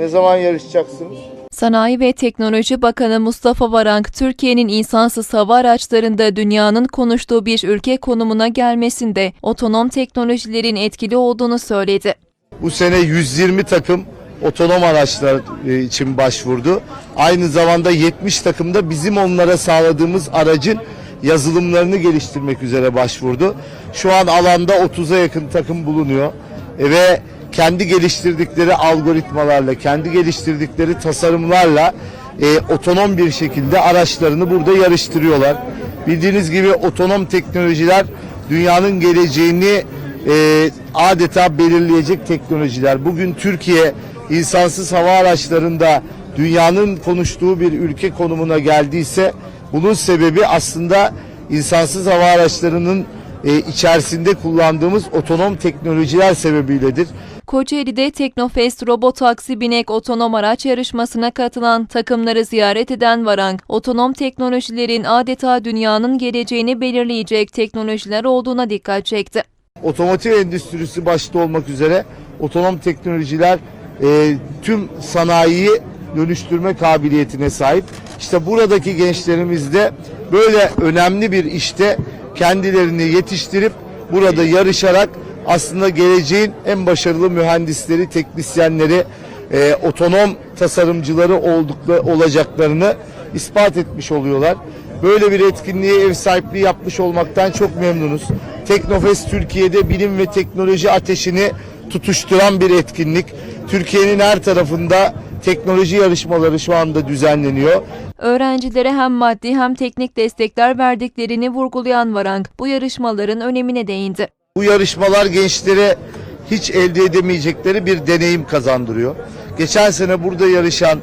Ne zaman yarışacaksınız? Sanayi ve Teknoloji Bakanı Mustafa Varank, Türkiye'nin insansız hava araçlarında dünyanın konuştuğu bir ülke konumuna gelmesinde otonom teknolojilerin etkili olduğunu söyledi. Bu sene 120 takım otonom araçlar e, için başvurdu. Aynı zamanda 70 takım da bizim onlara sağladığımız aracın yazılımlarını geliştirmek üzere başvurdu. Şu an alanda 30'a yakın takım bulunuyor E, ve kendi geliştirdikleri algoritmalarla, kendi geliştirdikleri tasarımlarla e, otonom bir şekilde araçlarını burada yarıştırıyorlar. Bildiğiniz gibi otonom teknolojiler dünyanın geleceğini e, adeta belirleyecek teknolojiler. Bugün Türkiye insansız hava araçlarında dünyanın konuştuğu bir ülke konumuna geldiyse bunun sebebi aslında insansız hava araçlarının e, içerisinde kullandığımız otonom teknolojiler sebebiyledir. Kocaeli'de Teknofest Robotaksi Binek Otonom Araç yarışmasına katılan takımları ziyaret eden Varank, otonom teknolojilerin adeta dünyanın geleceğini belirleyecek teknolojiler olduğuna dikkat çekti. Otomotiv endüstrisi başta olmak üzere otonom teknolojiler e, tüm sanayiyi dönüştürme kabiliyetine sahip. İşte buradaki gençlerimiz de böyle önemli bir işte kendilerini yetiştirip burada yarışarak aslında geleceğin en başarılı mühendisleri, teknisyenleri, e, otonom tasarımcıları oldukları, olacaklarını ispat etmiş oluyorlar. Böyle bir etkinliğe ev sahipliği yapmış olmaktan çok memnunuz. Teknofest Türkiye'de bilim ve teknoloji ateşini tutuşturan bir etkinlik. Türkiye'nin her tarafında teknoloji yarışmaları şu anda düzenleniyor. Öğrencilere hem maddi hem teknik destekler verdiklerini vurgulayan Varank, bu yarışmaların önemine değindi. Bu yarışmalar gençlere hiç elde edemeyecekleri bir deneyim kazandırıyor. Geçen sene burada yarışan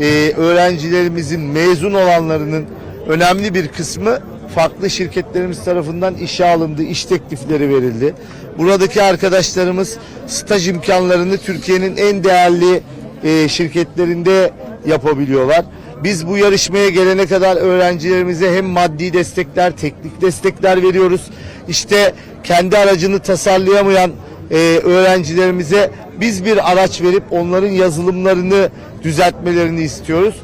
e, öğrencilerimizin mezun olanlarının önemli bir kısmı farklı şirketlerimiz tarafından işe alındı, iş teklifleri verildi. Buradaki arkadaşlarımız staj imkanlarını Türkiye'nin en değerli e, şirketlerinde yapabiliyorlar. Biz bu yarışmaya gelene kadar öğrencilerimize hem maddi destekler, teknik destekler veriyoruz. İşte kendi aracını tasarlayamayan e, öğrencilerimize biz bir araç verip onların yazılımlarını düzeltmelerini istiyoruz.